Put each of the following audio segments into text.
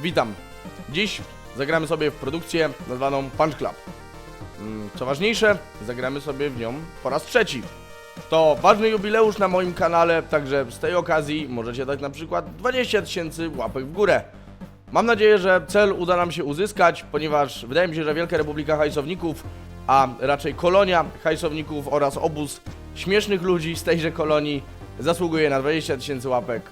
Witam. Dziś zagramy sobie w produkcję nazwaną Punch Club. Mm, Co ważniejsze, zagramy sobie w nią po raz trzeci. To ważny jubileusz na moim kanale, także z tej okazji możecie dać na przykład 20 tysięcy łapek w górę. Mam nadzieję, że cel uda nam się uzyskać, ponieważ wydaje mi się, że Wielka Republika Hajsowników, a raczej kolonia hajsowników oraz obóz śmiesznych ludzi z tejże kolonii zasługuje na 20 tysięcy łapek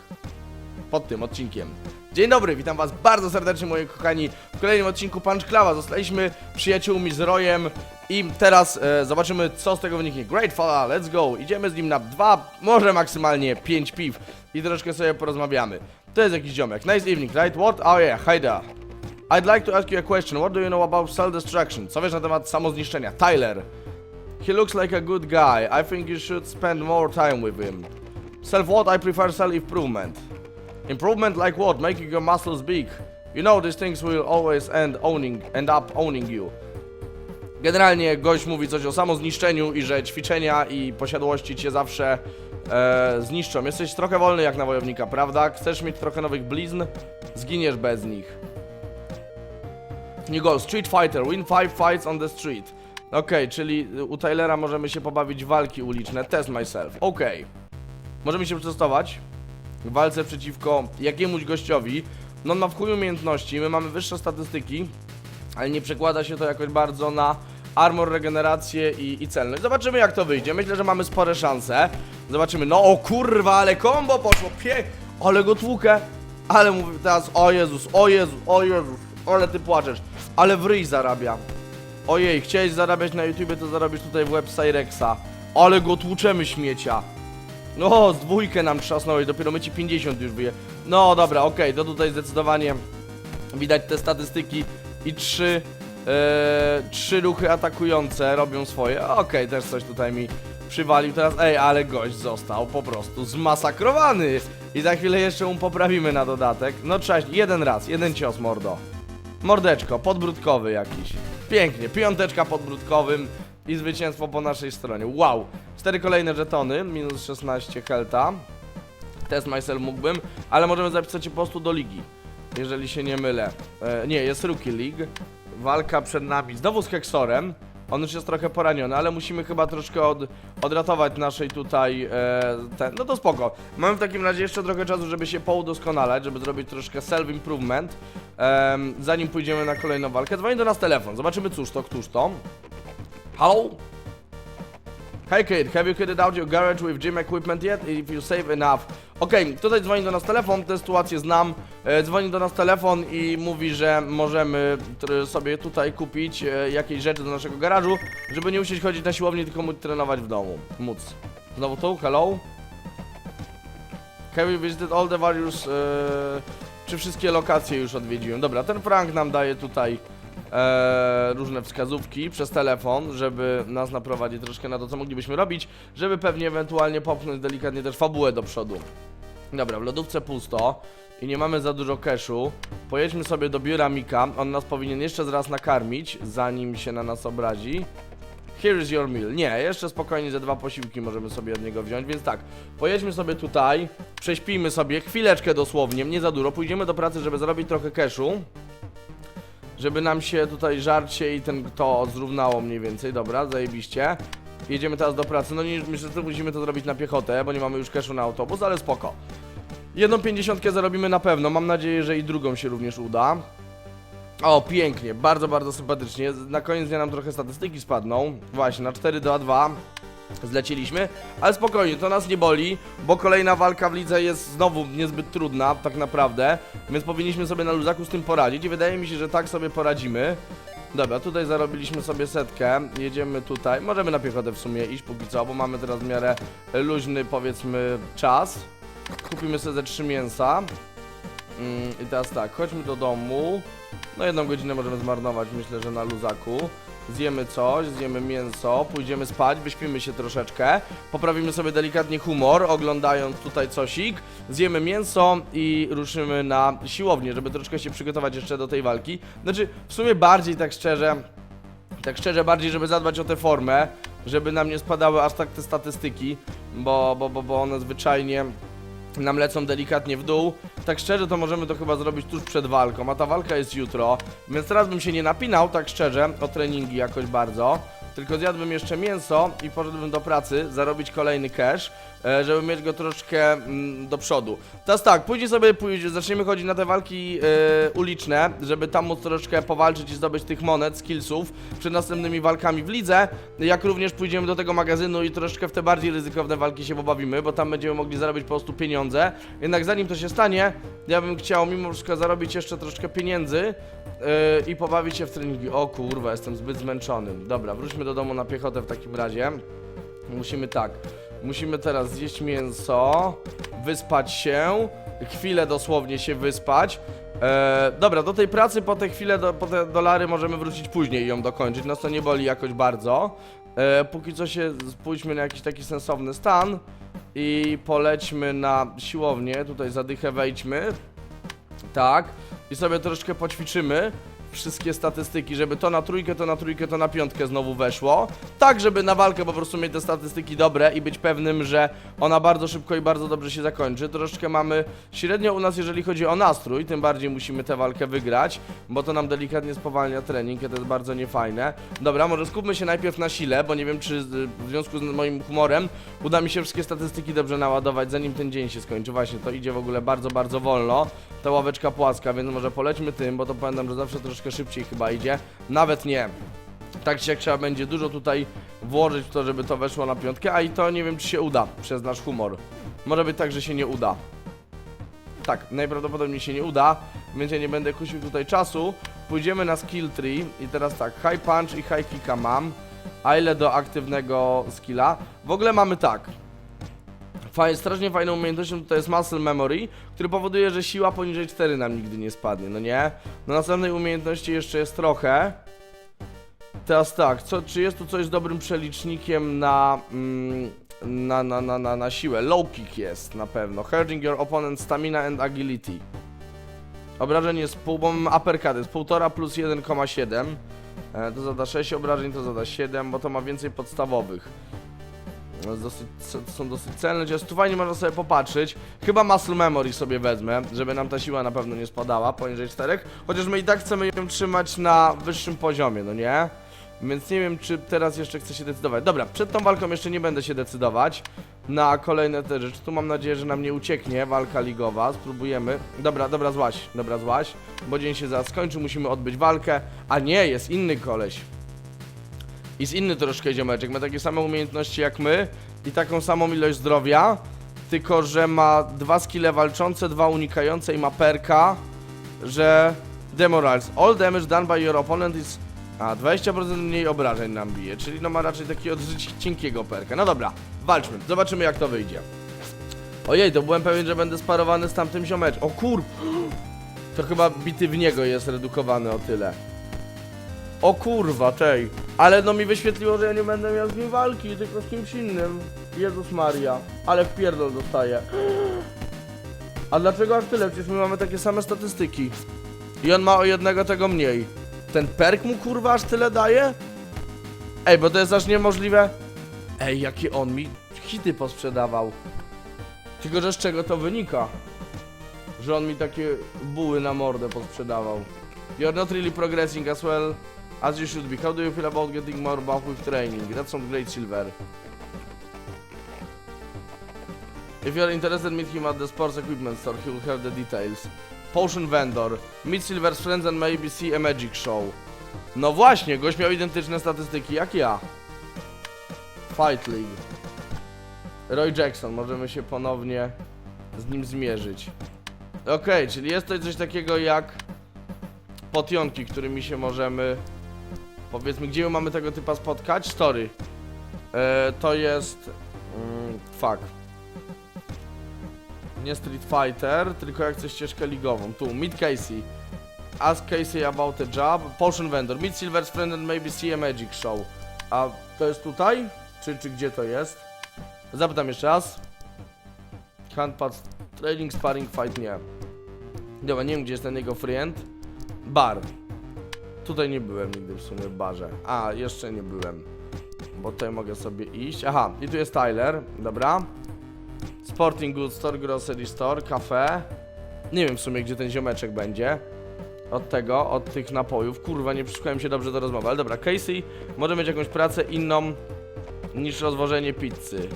pod tym odcinkiem. Dzień dobry, witam was bardzo serdecznie moi kochani w kolejnym odcinku Punch Cluba. Zostaliśmy przyjaciółmi z Rojem i teraz e, zobaczymy co z tego wyniknie. Great fella, let's go. Idziemy z nim na dwa, może maksymalnie pięć piw i troszkę sobie porozmawiamy. To jest jakiś ziomek. Nice evening, right? What? Oh yeah, hi there. I'd like to ask you a question. What do you know about self-destruction? Co wiesz na temat samozniszczenia? Tyler. He looks like a good guy. I think you should spend more time with him. Self what? I prefer self-improvement. Improvement like what? Making your muscles big. You know these things will always end owning, end up owning you. Generalnie gość mówi coś o samozniszczeniu i że ćwiczenia i posiadłości cię zawsze e, zniszczą. Jesteś trochę wolny jak na wojownika, prawda? Chcesz mieć trochę nowych blizn? Zginiesz bez nich. Nie go, Street Fighter, win 5 fights on the street. Okej, czyli u Tylera możemy się pobawić walki uliczne. Test myself. Okej. Możemy się przetestować w walce przeciwko jakiemuś gościowi. No ma w chuj umiejętności, my mamy wyższe statystyki, ale nie przekłada się to jakoś bardzo na armor, regenerację i, i celność. Zobaczymy jak to wyjdzie. Myślę, że mamy spore szanse. Zobaczymy. No o kurwa, ale combo poszło. Pie... Ale go tłukę. Ale mówię teraz, o Jezus, o Jezus, o Jezus. Ale ty płaczesz. Ale w ryj zarabia. Ojej, chciałeś zarabiać na YouTubie, to zarobisz tutaj w web Cyrexa. Ale go tłuczemy śmiecia. No, z dwójkę nam trzasnąłeś, dopiero my ci 50 już wyje. No dobra, okej, to tutaj zdecydowanie widać te statystyki i trzy, e, trzy ruchy atakujące robią swoje. Okej, też coś tutaj mi przywalił teraz. Ej, ale gość został po prostu zmasakrowany. I za chwilę jeszcze mu poprawimy na dodatek. No cześć, jeden raz, jeden cios, mordo. Mordeczko, podbródkowy jakiś. Pięknie, piąteczka podbródkowym i zwycięstwo po naszej stronie. Wow! Cztery kolejne żetony, minus 16 helta. Test myself mógłbym, ale możemy zapisać się po prostu do ligi. Jeżeli się nie mylę. E, nie, jest Rookie League. Walka przed nami. Znowu z Hexorem. On już jest trochę poraniony, ale musimy chyba troszkę od, odratować naszej tutaj e, ten. No to spoko. Mamy w takim razie jeszcze trochę czasu, żeby się poudoskonalać, żeby zrobić troszkę self-improvement. em, zanim pójdziemy na kolejną walkę. Dzwoni do nas telefon. Zobaczymy cóż to, któż to. Hello? Hey kid, have you kitted out your garage with gym equipment yet? If you save enough. Okej, tutaj dzwoni do nas telefon, tę sytuację znam. E, dzwoni do nas telefon i mówi, że możemy sobie tutaj kupić e, jakieś rzeczy do naszego garażu, żeby nie musieć chodzić na siłownię, tylko móc trenować w domu. Móc. Znowu tu, hello? Have you visited all the various... E, czy wszystkie lokacje już odwiedziłem? Dobra, ten Frank nam daje tutaj e, różne wskazówki przez telefon, żeby nas naprowadzić troszkę na to, co moglibyśmy robić, żeby pewnie ewentualnie popchnąć delikatnie też fabułę do przodu. Dobra, w lodówce pusto i nie mamy za dużo cashu. Pojedźmy sobie do biura Mika, on nas powinien jeszcze raz nakarmić, zanim się na nas obrazi. Here is your meal. Nie, jeszcze spokojnie ze dwa posiłki możemy sobie od niego wziąć, więc tak, pojedźmy sobie tutaj, prześpijmy sobie chwileczkę dosłownie, nie za dużo, pójdziemy do pracy, żeby zarobić trochę cashu żeby nam się tutaj żarcie i ten to zrównało mniej więcej, dobra, zajebiście. Jedziemy teraz do pracy, no nie, myślę, że musimy to zrobić na piechotę, bo nie mamy już cashu na autobus, ale spoko. Jedną pięćdziesiątkę zarobimy na pewno, mam nadzieję, że i drugą się również uda. O, pięknie, bardzo, bardzo sympatycznie. Na koniec dnia nam trochę statystyki spadną. Właśnie, na 4 do 2 zleciliśmy, ale spokojnie, to nas nie boli, bo kolejna walka w lidze jest znowu niezbyt trudna, tak naprawdę, więc powinniśmy sobie na luzaku z tym poradzić i wydaje mi się, że tak sobie poradzimy. Dobra, tutaj zarobiliśmy sobie setkę, jedziemy tutaj, możemy na piechotę w sumie iść póki co, bo mamy teraz w miarę luźny, powiedzmy, czas. Kupimy sobie ze trzy mięsa. Mm, I teraz tak, chodźmy do domu. No jedną godzinę możemy zmarnować, myślę, że na luzaku. Zjemy coś, zjemy mięso, pójdziemy spać, wyśpimy się troszeczkę, poprawimy sobie delikatnie humor, oglądając tutaj cosik, zjemy mięso i ruszymy na siłownię, żeby troszkę się przygotować jeszcze do tej walki. Znaczy, w sumie bardziej tak szczerze, tak szczerze bardziej, żeby zadbać o tę formę, żeby nam nie spadały aż tak te statystyki, bo, bo, bo, bo one zwyczajnie nam lecą delikatnie w dół. Tak szczerze to możemy to chyba zrobić tuż przed walką, a ta walka jest jutro, więc teraz bym się nie napinał, tak szczerze, o treningi jakoś bardzo. Tylko zjadłbym jeszcze mięso i poszedłbym do pracy, zarobić kolejny cash, e, żeby mieć go troszeczkę mm, do przodu. Teraz tak, później sobie pójdzie, zaczniemy chodzić na te walki e, uliczne, żeby tam móc troszeczkę powalczyć i zdobyć tych monet, skillsów przed następnymi walkami w lidze. Jak również pójdziemy do tego magazynu i troszeczkę w te bardziej ryzykowne walki się pobawimy, bo tam będziemy mogli zarobić po prostu pieniądze. Jednak zanim to się stanie, ja bym chciał mimo wszystko zarobić jeszcze troszeczkę pieniędzy yy, i pobawić się w treningi. O kurwa, jestem zbyt zmęczony. Dobra, wróćmy do domu na piechotę w takim razie. Musimy tak. Musimy teraz zjeść mięso, wyspać się, chwilę dosłownie się wyspać. E, dobra, do tej pracy po te chwile, do, po te dolary możemy wrócić później i ją dokończyć. Nas to nie boli jakoś bardzo. E, póki co się pójdźmy na jakiś taki sensowny stan i polećmy na siłownię. Tutaj zadychę wejdźmy. Tak. I sobie troszeczkę poćwiczymy wszystkie statystyki, żeby to na trójkę, to na trójkę, to na piątkę znowu weszło. Tak, żeby na walkę po prostu mieć te statystyki dobre i być pewnym, że ona bardzo szybko i bardzo dobrze się zakończy. Troszeczkę mamy średnio u nas, jeżeli chodzi o nastrój, tym bardziej musimy tę walkę wygrać, bo to nam delikatnie spowalnia trening, to jest bardzo niefajne. Dobra, może skupmy się najpierw na sile, bo nie wiem, czy w związku z moim humorem uda mi się wszystkie statystyki dobrze naładować, zanim ten dzień się skończy. Właśnie, to idzie w ogóle bardzo, bardzo wolno. Ta ławeczka płaska, więc może polećmy tym, bo to pamiętam, że zawsze szybciej chyba idzie. Nawet nie. Tak czy jak trzeba będzie dużo tutaj włożyć w to, żeby to weszło na piątkę, a i to nie wiem, czy się uda przez nasz humor. Może być tak, że się nie uda. Tak, najprawdopodobniej się nie uda, więc ja nie będę kusił tutaj czasu. Pójdziemy na skill tree i teraz tak, high punch i high kicka mam. A ile do aktywnego skilla? W ogóle mamy tak. Faj, strasznie fajną umiejętnością tutaj jest muscle memory, który powoduje, że siła poniżej 4 nam nigdy nie spadnie, no nie? Na następnej umiejętności jeszcze jest trochę. Teraz tak, co, czy jest tu coś z dobrym przelicznikiem na, mm, na, na, na, na, na siłę? Low kick jest na pewno. Hurting your opponent stamina and agility. Obrażeń jest pół, bo mamy uppercut, jest 1,5 plus 1,7. E, To zada 6 obrażeń, to zada 7, bo to ma więcej podstawowych. No, dosyć, są dosyć celne, chociaż tu fajnie można sobie popatrzeć. Chyba muscle memory sobie wezmę, żeby nam ta siła na pewno nie spadała poniżej 4. Chociaż my i tak chcemy ją trzymać na wyższym poziomie, no nie? Więc nie wiem, czy teraz jeszcze chcę się decydować. Dobra, przed tą walką jeszcze nie będę się decydować na kolejne te rzeczy. Tu mam nadzieję, że nam nie ucieknie walka ligowa. Spróbujemy. Dobra, dobra, złaś, dobra, złaś. Bo dzień się zaraz skończy, musimy odbyć walkę. A nie, jest inny koleś. Jest inny troszkę ziomeczek, ma takie same umiejętności jak my i taką samą ilość zdrowia, tylko że ma dwa skille walczące, dwa unikające i ma perka, że Demorals. All damage done by your opponent is... A, 20% mniej obrażeń nam bije, czyli no ma raczej taki odżyć cienkiego perka. No dobra, walczmy, zobaczymy jak to wyjdzie. Ojej, to byłem pewien, że będę sparowany z tamtym ziomeczkiem. O kur... To chyba bity w niego jest redukowany o tyle. O kurwa, tej. Ale no mi wyświetliło, że ja nie będę miał z nim walki, tylko z kimś innym. Jezus Maria. Ale w pierdol dostaję. A dlaczego aż tyle? Przecież my mamy takie same statystyki. I on ma o jednego tego mniej. Ten perk mu kurwa aż tyle daje? Ej, bo to jest aż niemożliwe. Ej, jakie on mi hity posprzedawał. Tylko, że z czego to wynika? Że on mi takie buły na mordę posprzedawał. You're not really progressing as well as you should be. How do you feel about getting more buff with training? That sounds great, Silver. If you're interested, meet him at the sports equipment store. He will have the details. Potion vendor. Meet Silver's friends and maybe see a magic show. No właśnie, gość miał identyczne statystyki jak ja. Fight League. Roy Jackson, możemy się ponownie z nim zmierzyć. Okej, czyli jest to coś takiego jak potionki, którymi się możemy powiedzmy, gdzie mamy tego typa spotkać? Story. E, to jest mm, fuck. Nie Street Fighter, tylko jak chcę ścieżkę ligową. Tu, Meet Casey. Ask Casey about a job. Potion Vendor. Meet Silver's friend and maybe see a magic show. A to jest tutaj? Czy, czy gdzie to jest? Zapytam jeszcze raz. Handpad, training, sparring, fight, nie. Dobra, nie wiem gdzie jest ten jego friend. Bar. Tutaj nie byłem nigdy w sumie w barze. A, jeszcze nie byłem. Bo tutaj mogę sobie iść. Aha, i tu jest Tyler. Dobra. Sporting Goods Store, Grocery Store, kafe. Nie wiem w sumie, gdzie ten ziomeczek będzie. Od tego, od tych napojów. Kurwa, nie przysłuchałem się dobrze do rozmowy. Ale dobra, Casey może mieć jakąś pracę inną niż rozwożenie pizzy.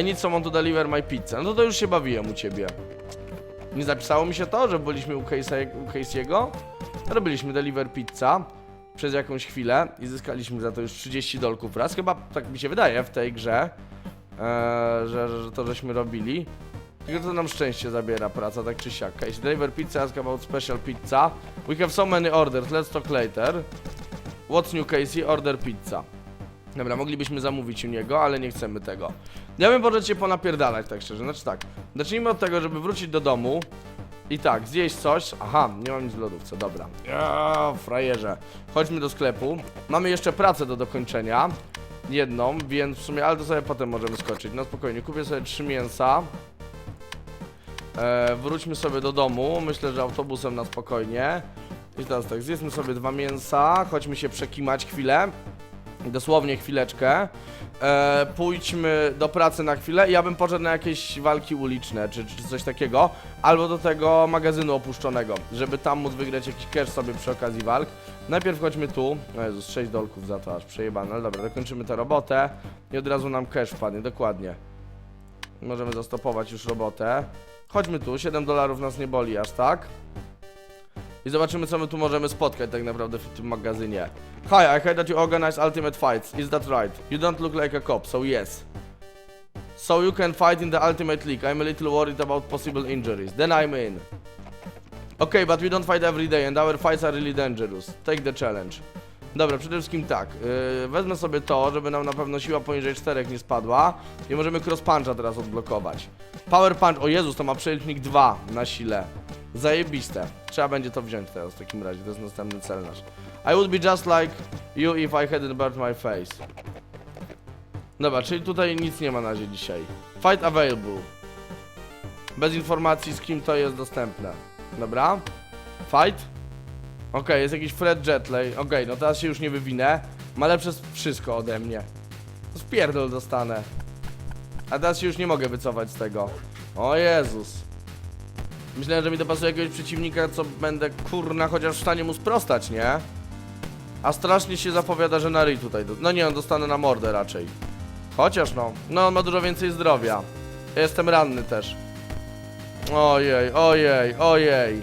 I need someone to deliver my pizza. No to już się bawiłem u ciebie. Nie zapisało mi się to, że byliśmy u Casey'ego? Robiliśmy deliver pizza przez jakąś chwilę i zyskaliśmy za to już 30 dolków raz. Chyba tak mi się wydaje w tej grze, eee, że, że to żeśmy robili. Tylko to nam szczęście zabiera praca, tak czy siak. Casey, deliver pizza, ask about special pizza. We have so many orders, let's talk later. What's new Casey? Order pizza. Dobra, moglibyśmy zamówić u niego, ale nie chcemy tego. Ja bym może cię ponapierdalać, tak szczerze. Znaczy tak, zacznijmy od tego, żeby wrócić do domu i tak, zjeść coś. Aha, nie mam nic w lodówce, dobra. Ja, frajerze. Chodźmy do sklepu. Mamy jeszcze pracę do dokończenia. Jedną, więc w sumie, ale to sobie potem możemy skoczyć. No spokojnie, kupię sobie trzy mięsa. E, wróćmy sobie do domu. Myślę, że autobusem na spokojnie. I teraz tak, zjedzmy sobie dwa mięsa. Chodźmy się przekimać chwilę. Dosłownie chwileczkę. E, pójdźmy do pracy na chwilę i ja bym poszedł na jakieś walki uliczne, czy, czy coś takiego. Albo do tego magazynu opuszczonego, żeby tam móc wygrać jakiś cash sobie przy okazji walk. Najpierw chodźmy tu. O Jezus, 6 dolków za to aż przejebane. Ale dobra, dokończymy tę robotę i od razu nam cash wpadnie, dokładnie. Możemy zastopować już robotę. Chodźmy tu, 7 dolarów nas nie boli aż tak. I zobaczymy co my tu możemy spotkać tak naprawdę w tym magazynie. Hi, I heard that you organize ultimate fights. Is that right? You don't look like a cop, so yes. So you can fight in the ultimate league. I'm a little worried about possible injuries. Then I'm in. Okay, but we don't fight every day and our fights are really dangerous. Take the challenge. Dobra, przede wszystkim tak. Yy, wezmę sobie to, żeby nam na pewno siła poniżej 4 nie spadła. I możemy cross puncha teraz odblokować. Power punch, o Jezus, to ma przelicznik 2 na sile. Zajebiste. Trzeba będzie to wziąć teraz w takim razie, to jest następny cel nasz. I would be just like you if I hadn't burnt my face. Dobra, czyli tutaj nic nie ma na razie dzisiaj. Fight available. Bez informacji z kim to jest dostępne. Dobra. Fight. Okej, jest jakiś Fred Jetley. Okej, no teraz się już nie wywinę. Ma lepsze wszystko ode mnie. Spierdol dostanę. A teraz się już nie mogę wycofać z tego. O Jezus. Myślałem, że mi dopasuje jakiegoś przeciwnika, co będę kurna chociaż w stanie mu sprostać, nie? A strasznie się zapowiada, że na ryj tutaj. Do... No nie, on dostanę na mordę raczej. Chociaż no. No on ma dużo więcej zdrowia. Jestem ranny też. Ojej, ojej, ojej.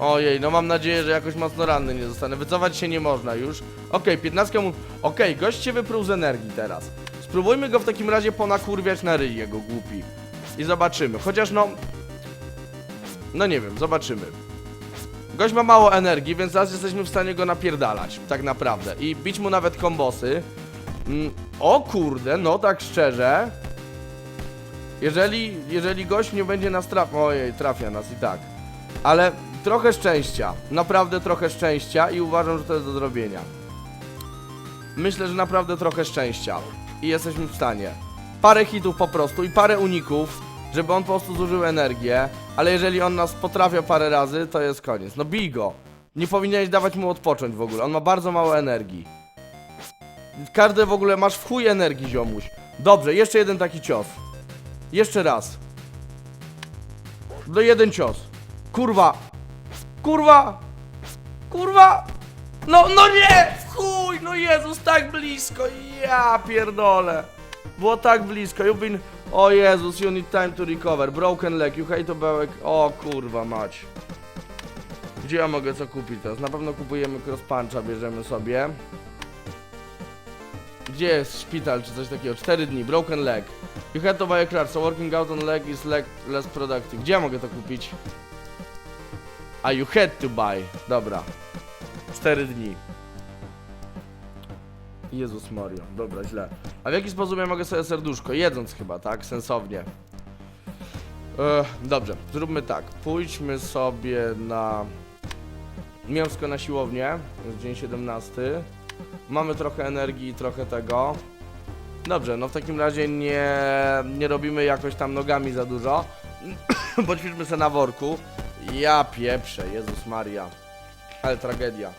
Ojej, no mam nadzieję, że jakoś mocno ranny nie zostanę. Wycofać się nie można już. Okej, 15 mu... Okej, gość się wyprół z energii teraz. Spróbujmy go w takim razie ponakurwiać na ryj, jego głupi. I zobaczymy. Chociaż no... No nie wiem, zobaczymy. Gość ma mało energii, więc teraz jesteśmy w stanie go napierdalać, tak naprawdę. I bić mu nawet kombosy. Mm, o kurde, no tak szczerze. Jeżeli, jeżeli gość nie będzie nas traf... Ojej, trafia nas i tak. Ale trochę szczęścia, naprawdę trochę szczęścia i uważam, że to jest do zrobienia. Myślę, że naprawdę trochę szczęścia. I jesteśmy w stanie. Parę hitów po prostu i parę uników, żeby on po prostu zużył energię. Ale jeżeli on nas potrafia parę razy, to jest koniec. No bij go. Nie powinieneś dawać mu odpocząć w ogóle. On ma bardzo mało energii. Każdy w ogóle masz w chuj energii, ziomuś. Dobrze, jeszcze jeden taki cios. Jeszcze raz. No jeden cios. Kurwa. Kurwa. Kurwa. No, no nie! Chuj, no Jezus, tak blisko. Ja pierdolę. Było tak blisko. You've been... O Jezus, you need time to recover. Broken leg, you hate obełek. O kurwa mać. Gdzie ja mogę co kupić teraz? Na pewno kupujemy cross bierzemy sobie. Gdzie jest szpital czy coś takiego? 4 dni, broken leg. You had to buy a clutch, so working out on leg is leg less productive. Gdzie ja mogę to kupić? A you had to buy. Dobra. 4 dni. Jezus Mario, dobra, źle. A w jaki sposób ja mogę sobie serduszko? Jedząc chyba, tak? Sensownie. Ech, dobrze, zróbmy tak. Pójdźmy sobie na mięsko na siłownię. Jest dzień 17. Mamy trochę energii i trochę tego. Dobrze, no w takim razie nie, nie robimy jakoś tam nogami za dużo. Poćwiczmy se na worku. Ja pieprzę, Jezus Maria. Ale tragedia.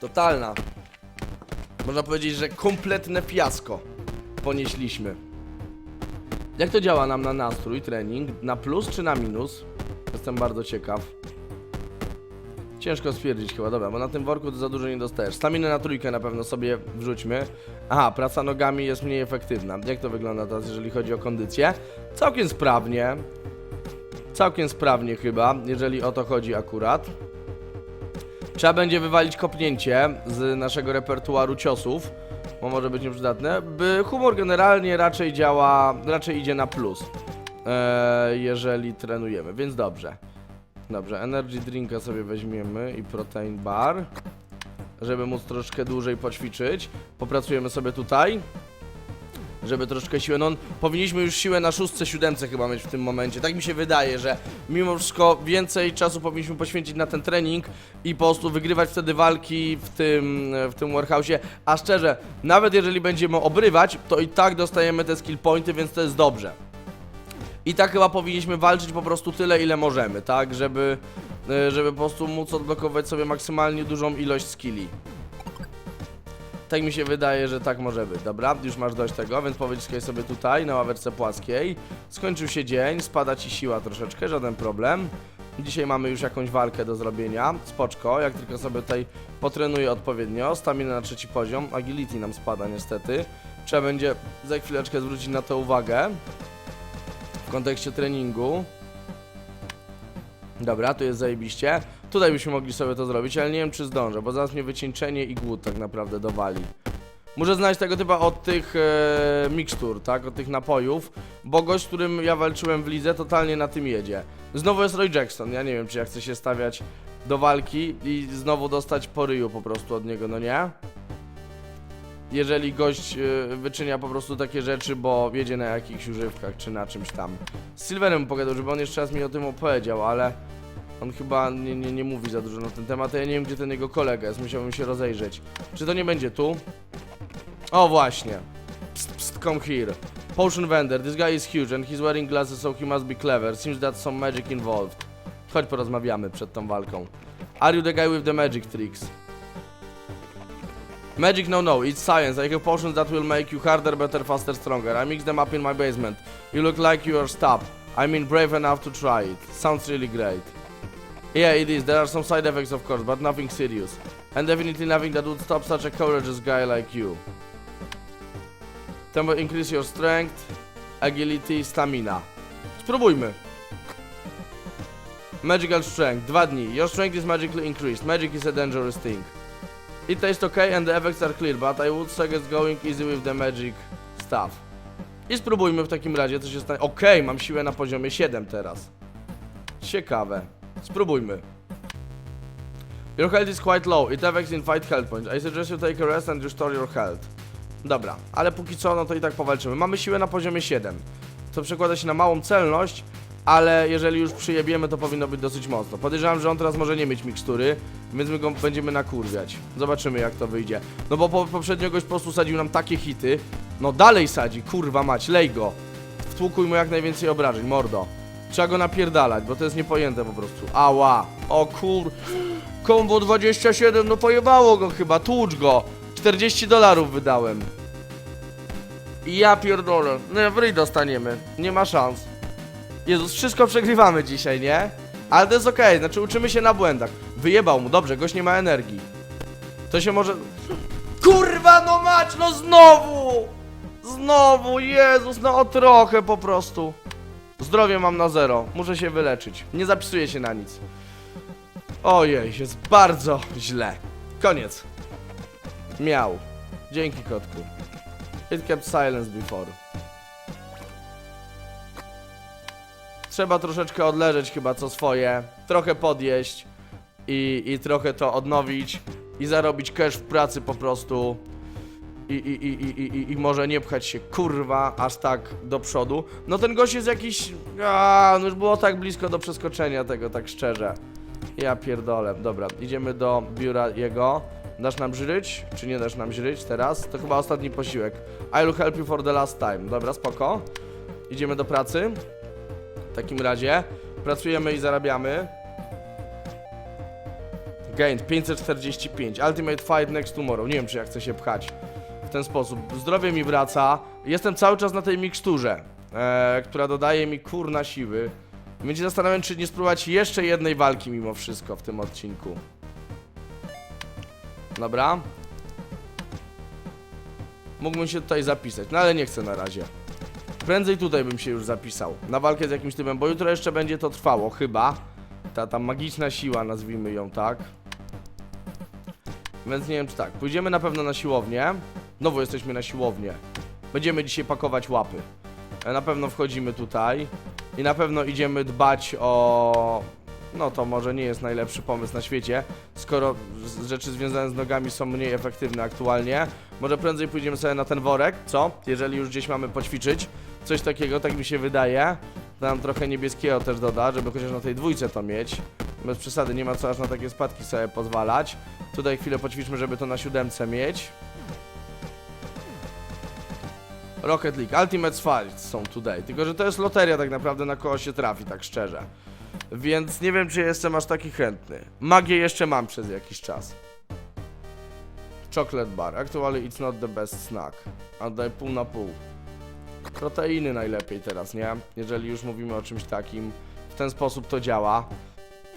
Totalna. Można powiedzieć, że kompletne fiasko. ponieśliśmy. Jak to działa nam na nastrój, trening? Na plus czy na minus? Jestem bardzo ciekaw. Ciężko stwierdzić chyba, dobra, bo na tym worku to za dużo nie dostajesz. Staminę na trójkę na pewno sobie wrzućmy. Aha, praca nogami jest mniej efektywna. Jak to wygląda teraz, jeżeli chodzi o kondycję? Całkiem sprawnie. Całkiem sprawnie chyba, jeżeli o to chodzi akurat. Trzeba będzie wywalić kopnięcie z naszego repertuaru ciosów, bo może być nieprzydatne. By humor generalnie raczej działa, raczej idzie na plus, e, jeżeli trenujemy, więc dobrze. Dobrze, energy drinka sobie weźmiemy i protein bar, żeby móc troszkę dłużej poćwiczyć. Popracujemy sobie tutaj, żeby troszkę siłę, no powinniśmy już siłę na szóstce, siódemce chyba mieć w tym momencie. Tak mi się wydaje, że mimo wszystko więcej czasu powinniśmy poświęcić na ten trening i po prostu wygrywać wtedy walki w tym, w tym warehouse'ie. A szczerze, nawet jeżeli będziemy obrywać, to i tak dostajemy te skill pointy, więc to jest dobrze. I tak chyba powinniśmy walczyć po prostu tyle, ile możemy, tak? Żeby, e, żeby po prostu móc odblokować sobie maksymalnie dużą ilość skilli. Tak mi się wydaje, że tak może być. Dobra, już masz dość tego, więc powyciskaj sobie tutaj, na ławeczce płaskiej. Skończył się dzień, spada ci siła troszeczkę, żaden problem. Dzisiaj mamy już jakąś walkę do zrobienia, spoczko, jak tylko sobie tutaj potrenuję odpowiednio. Stamina na trzeci poziom, agility nam spada niestety. Trzeba będzie za chwileczkę zwrócić na to uwagę. W kontekście treningu. Dobra, tu jest zajebiście. Tutaj byśmy mogli sobie to zrobić, ale nie wiem czy zdążę, bo zaraz mnie wycieńczenie i głód tak naprawdę dowali. Muszę znaleźć tego typa od tych e, mikstur, tak, od tych napojów, bo gość, z którym ja walczyłem w lidze, totalnie na tym jedzie. Znowu jest Roy Jackson, ja nie wiem czy ja chcę się stawiać do walki i znowu dostać po ryju po prostu od niego, no nie? Jeżeli gość e, wyczynia po prostu takie rzeczy, bo jedzie na jakichś używkach czy na czymś tam. Z Silverem pogadał, żeby on jeszcze raz mi o tym opowiedział, ale on chyba nie, nie, nie mówi za dużo na ten temat, a ja nie wiem gdzie ten jego kolega jest, musiałbym się rozejrzeć. Czy to nie będzie tu? O właśnie. Psst, psst, come here. Potion vendor, this guy is huge and he's wearing glasses so he must be clever. Seems that some magic involved. Chodź porozmawiamy przed tą walką. Are you the guy with the magic tricks? Magic no no, it's science. I have potions that will make you harder, better, faster, stronger. I mix them up in my basement. You look like you are stopped. I mean brave enough to try it. Sounds really great. Yeah, it is. There are some side effects, of course, but nothing serious. And definitely nothing that would stop such a courageous guy like you. Tempo increase your strength, agility, stamina. Spróbujmy. Magical strength, dwa dni. Your strength is magically increased. Magic is a dangerous thing. It tastes okay and the effects are clear, but I would suggest going easy with the magic stuff. I spróbujmy w takim razie, co się stanie. Okej, mam siłę na poziomie 7 teraz. Ciekawe. Spróbujmy. Your health is quite low. It affects in fight health points. I suggest you take a rest and restore your health. Dobra, ale póki co, no to i tak powalczymy. Mamy siłę na poziomie 7. Co przekłada się na małą celność, ale jeżeli już przyjebiemy, to powinno być dosyć mocno. Podejrzewam, że on teraz może nie mieć mikstury, więc my go będziemy nakurwiać. Zobaczymy, jak to wyjdzie. No bo po, poprzednio goś po prostu sadził nam takie hity. No dalej sadzi, kurwa mać, lej go. Wtłukuj mu jak najwięcej obrażeń, mordo. Trzeba go napierdalać, bo to jest niepojęte po prostu. Ała. O kur... Combo 27, no pojebało go chyba, tłucz go. 40 dolarów wydałem. I ja pierdolę. No w ryj dostaniemy. Nie ma szans. Jezus, wszystko przegrywamy dzisiaj, nie? Ale to jest okej, znaczy uczymy się na błędach. Wyjebał mu, dobrze, gość nie ma energii. To się może... Kurwa, no mać, no znowu! Znowu, Jezus, no o trochę po prostu. Zdrowie mam na zero, muszę się wyleczyć. Nie zapisuję się na nic. Ojej, jest bardzo źle. Koniec. Miał. Dzięki kotku. It kept silence before. Trzeba troszeczkę odleżeć chyba co swoje, trochę podjeść i, i trochę to odnowić i zarobić cash w pracy po prostu. I, i, i, i, i, i może nie pchać się kurwa aż tak do przodu. No ten gość jest jakiś. A, no już było tak blisko do przeskoczenia tego, tak szczerze. Ja pierdolę. Dobra, idziemy do biura jego. Dasz nam żryć? Czy nie dasz nam żryć teraz? To chyba ostatni posiłek. I will help you for the last time. Dobra, spoko. Idziemy do pracy. W takim razie pracujemy i zarabiamy. Gain 545. Ultimate fight next tomorrow. Nie wiem, czy ja chcę się pchać ten sposób. Zdrowie mi wraca. Jestem cały czas na tej miksturze, e, która dodaje mi kurna siły. Się zastanawiam, czy nie spróbować jeszcze jednej walki mimo wszystko w tym odcinku. Dobra. Mógłbym się tutaj zapisać, no ale nie chcę na razie. Prędzej tutaj bym się już zapisał. Na walkę z jakimś typem, bo jutro jeszcze będzie to trwało, chyba. Ta, ta magiczna siła, nazwijmy ją tak. Więc nie wiem czy tak. Pójdziemy na pewno na siłownię. Znowu jesteśmy na siłownię. Będziemy dzisiaj pakować łapy. E, Na pewno wchodzimy tutaj. I na pewno idziemy dbać o... No to może nie jest najlepszy pomysł na świecie, skoro rzeczy związane z nogami są mniej efektywne aktualnie. Może prędzej pójdziemy sobie na ten worek, co? Jeżeli już gdzieś mamy poćwiczyć. Coś takiego, tak mi się wydaje. To nam trochę niebieskiego też doda, żeby chociaż na tej dwójce to mieć. Bez przesady, nie ma co aż na takie spadki sobie pozwalać. Tutaj chwilę poćwiczmy, żeby to na siódemce mieć. Rocket League, Ultimate Fights są today. Tylko, że to jest loteria tak naprawdę na kogo się trafi, tak szczerze. Więc nie wiem, czy jestem aż taki chętny. Magię jeszcze mam przez jakiś czas. Chocolate bar. Actually it's not the best snack. A daj pół na pół. Proteiny najlepiej teraz, nie? Jeżeli już mówimy o czymś takim. W ten sposób to działa.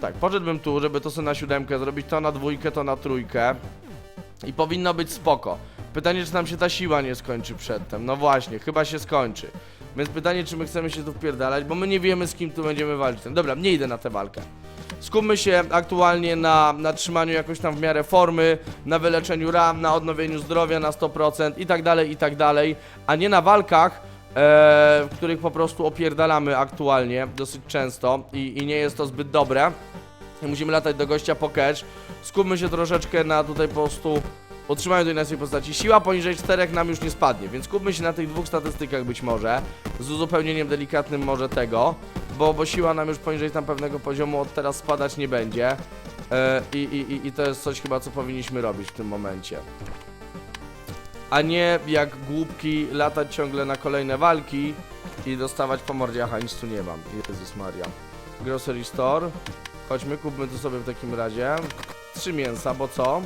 Tak, poszedłbym tu, żeby to sobie na siódemkę zrobić, to na dwójkę, to na trójkę. I powinno być spoko. Pytanie, czy nam się ta siła nie skończy przedtem. No właśnie, chyba się skończy. Więc pytanie, czy my chcemy się tu wpierdalać, bo my nie wiemy, z kim tu będziemy walczyć. Dobra, nie idę na tę walkę. Skupmy się aktualnie na, na trzymaniu jakoś tam w miarę formy, na wyleczeniu ram, na odnowieniu zdrowia na 100% i tak dalej, i tak dalej, a nie na walkach, e, w których po prostu opierdalamy aktualnie dosyć często i, i nie jest to zbyt dobre. Musimy latać do gościa po catch. Skupmy się troszeczkę na tutaj po prostu utrzymaniu tej naszej postaci. Siła poniżej 4 nam już nie spadnie, więc skupmy się na tych dwóch statystykach być może. Z uzupełnieniem delikatnym może tego, bo, bo siła nam już poniżej tam pewnego poziomu od teraz spadać nie będzie. I, i, i- I to jest coś chyba, co powinniśmy robić w tym momencie. A nie jak głupki latać ciągle na kolejne walki i dostawać po mordzie, aha, nic tu nie mam. Jezus Maria. Grocery store. Chodźmy, kupmy to sobie w takim razie. Trzy mięsa, bo co?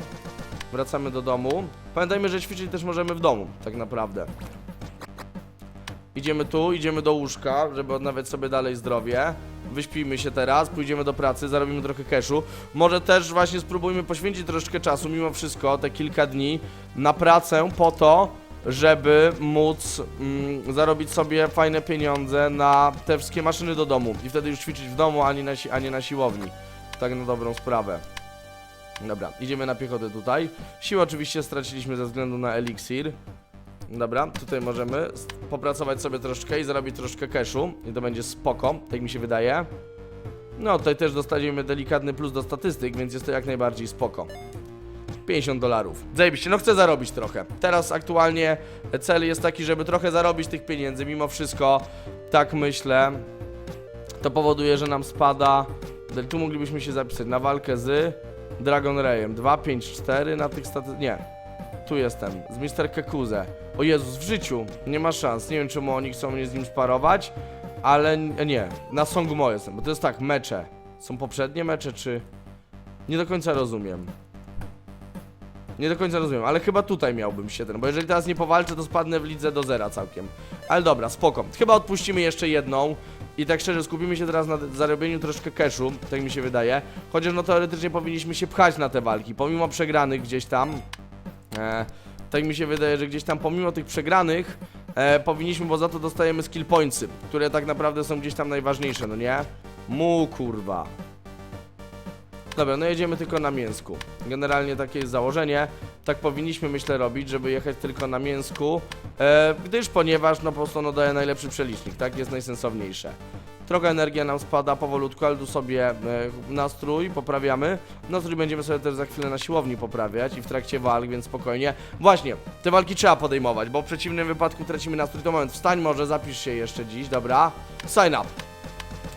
Wracamy do domu. Pamiętajmy, że ćwiczyć też możemy w domu, tak naprawdę. Idziemy tu, idziemy do łóżka, żeby odnawiać sobie dalej zdrowie. Wyśpijmy się teraz, pójdziemy do pracy, zarobimy trochę cashu. Może też właśnie spróbujmy poświęcić troszeczkę czasu, mimo wszystko, te kilka dni, na pracę po to, żeby móc mm, zarobić sobie fajne pieniądze na te wszystkie maszyny do domu. I wtedy już ćwiczyć w domu, a nie na, si- a nie na siłowni. Tak na dobrą sprawę. Dobra, idziemy na piechotę tutaj. Siłę oczywiście straciliśmy ze względu na eliksir. Dobra, tutaj możemy popracować sobie troszkę i zarobić troszkę cashu i to będzie spoko, tak mi się wydaje. No, tutaj też dostaniemy delikatny plus do statystyk, więc jest to jak najbardziej spoko. 50 dolarów. Zajebiście, no chcę zarobić trochę. Teraz aktualnie cel jest taki, żeby trochę zarobić tych pieniędzy, mimo wszystko, tak myślę. To powoduje, że nam spada... Tu moglibyśmy się zapisać na walkę z Dragon Rayem. 2, 5, 4 na tych staty... Nie. Tu jestem, z Mr. Kekuze. O Jezus, w życiu nie ma szans. Nie wiem, czemu oni chcą mnie z nim sparować, ale n- nie. Na Songmo jestem, bo to jest tak, mecze. Są poprzednie mecze, czy... Nie do końca rozumiem. Nie do końca rozumiem, ale chyba tutaj miałbym się ten, bo jeżeli teraz nie powalczę, to spadnę w lidze do zera całkiem. Ale dobra, spoko. Chyba odpuścimy jeszcze jedną i tak szczerze skupimy się teraz na zarobieniu troszkę cashu, tak mi się wydaje. Chociaż no teoretycznie powinniśmy się pchać na te walki, pomimo przegranych gdzieś tam. E, tak mi się wydaje, że gdzieś tam pomimo tych przegranych e, powinniśmy, bo za to dostajemy skill pointsy, które tak naprawdę są gdzieś tam najważniejsze, no nie? Mu kurwa. Dobra, no jedziemy tylko na mięsku. Generalnie takie jest założenie. Tak powinniśmy, myślę, robić, żeby jechać tylko na mięsku, e, gdyż ponieważ no po prostu ono daje najlepszy przelicznik, tak? Jest najsensowniejsze. Trochę energia nam spada powolutku, ale tu sobie e, nastrój poprawiamy. Nastrój będziemy sobie też za chwilę na siłowni poprawiać i w trakcie walk, więc spokojnie. Właśnie, te walki trzeba podejmować, bo w przeciwnym wypadku tracimy nastrój. To moment, wstań może, zapisz się jeszcze dziś, dobra? Sign up.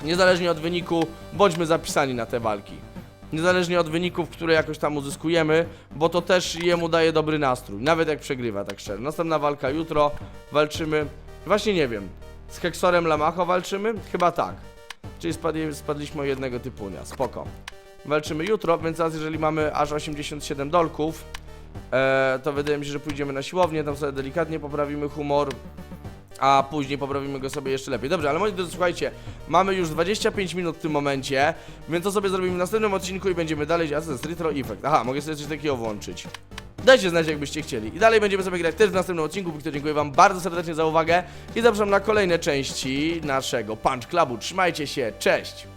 Niezależnie od wyniku, bądźmy zapisani na te walki. Niezależnie od wyników, które jakoś tam uzyskujemy, bo to też jemu daje dobry nastrój, nawet jak przegrywa, tak szczerze. Następna walka jutro, walczymy, właśnie nie wiem, z Heksorem Lamacho walczymy? Chyba tak. Czyli spadli, spadliśmy o jednego typunia, spoko. Walczymy jutro, więc teraz jeżeli mamy aż 87 dolków, e, to wydaje mi się, że pójdziemy na siłownię, tam sobie delikatnie poprawimy humor a później poprawimy go sobie jeszcze lepiej. Dobrze, ale moi drodzy, słuchajcie, mamy już 25 minut w tym momencie, więc to sobie zrobimy w następnym odcinku i będziemy dalej... A? Retro Effect. Aha, mogę sobie coś takiego włączyć. Dajcie znać, jakbyście chcieli. I dalej będziemy sobie grać też w następnym odcinku, Wiktor, dziękuję wam bardzo serdecznie za uwagę i zapraszam na kolejne części naszego Punch Clubu. Trzymajcie się, cześć!